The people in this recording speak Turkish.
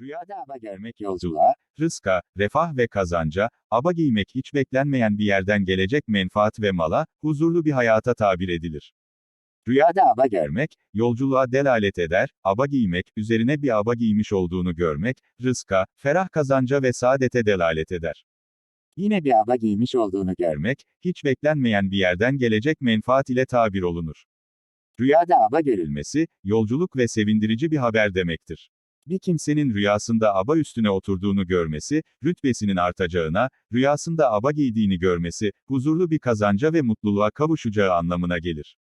Rüyada aba görmek yolculuğa, rızka, refah ve kazanca, aba giymek hiç beklenmeyen bir yerden gelecek menfaat ve mala, huzurlu bir hayata tabir edilir. Rüyada aba görmek, yolculuğa delalet eder, aba giymek, üzerine bir aba giymiş olduğunu görmek, rızka, ferah kazanca ve saadete delalet eder. Yine bir aba giymiş olduğunu görmek, hiç beklenmeyen bir yerden gelecek menfaat ile tabir olunur. Rüyada aba görülmesi, yolculuk ve sevindirici bir haber demektir. Bir kimsenin rüyasında aba üstüne oturduğunu görmesi, rütbesinin artacağına, rüyasında aba giydiğini görmesi, huzurlu bir kazanca ve mutluluğa kavuşacağı anlamına gelir.